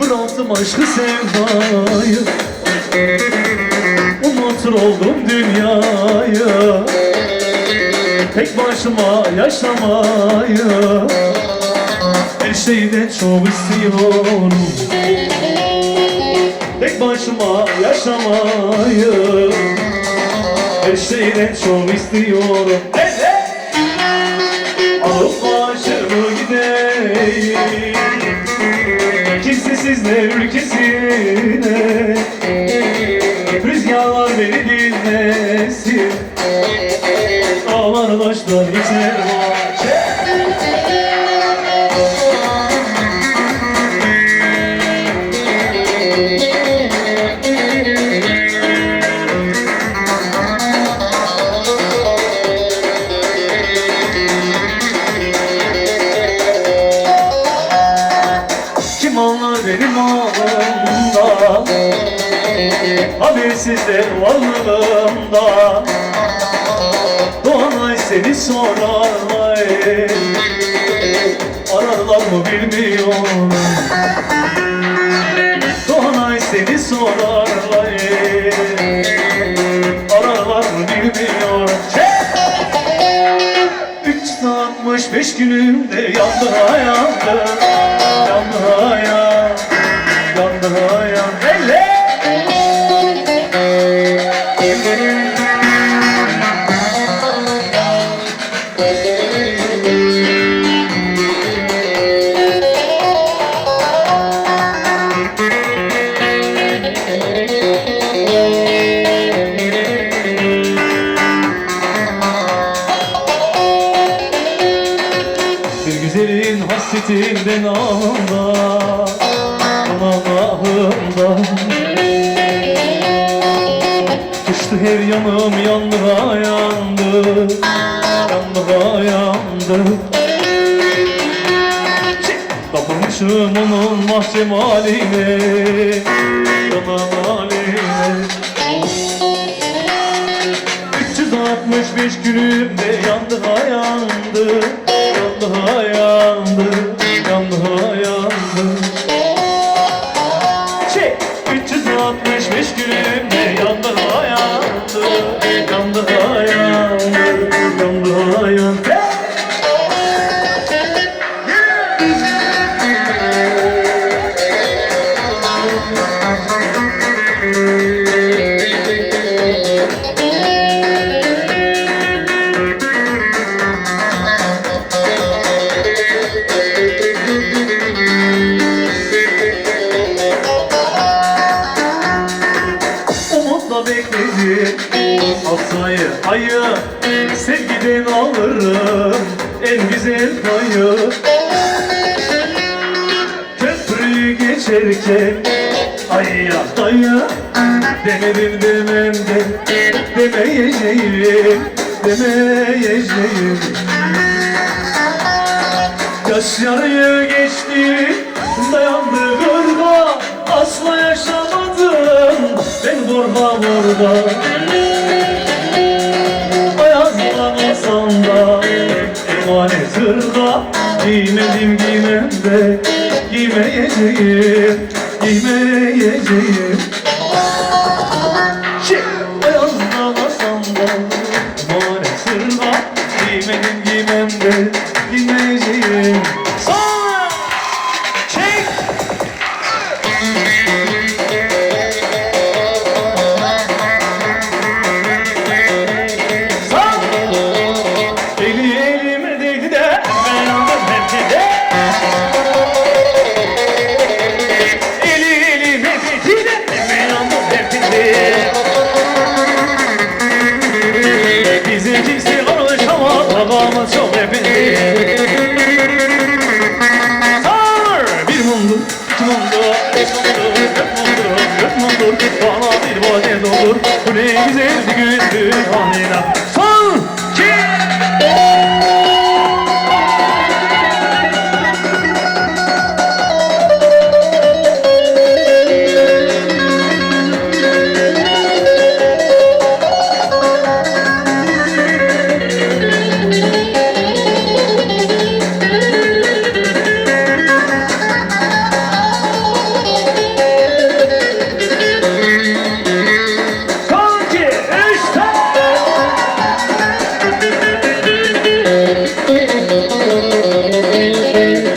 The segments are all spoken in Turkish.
Bıraktım aşkı sevdayı. Unutur oldum dünyayı Tek başıma yaşamayı Her şeyden çok istiyorum. Tek başıma yaşamayı Her şeyden çok istiyorum. Hey! Alıp başımı gideyim. Kimsesizler ülkesine Habersizler varlığımda. Doğanay seni sorarlar Ararlar mı bilmiyorum. Doğanay seni sorarlar Ararlar mı bilmiyorum. Çek! 365 günümde yandı yandı Yandı Yandı güzelin hasretinden ağımda Allah'ımda Kıştı her yanım yandıra yandı Yandıra yandı. Kapılmışım onun mahcemaline Yalan Haftayı ayı Sevgiden alırım En güzel payı. Köprüyü geçerken Ayya dayı Demedim demem de Demeyeceğim Demeyeceğim. Yaş yarıyı geçti Dayandı gırga Asla yaşamadım Ben burada burada Giymeyeceğim Giymeyeceğim. Ayazlamasam da Emanet hırda Giymedim giymem de Giymeyeceğim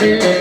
Yeah.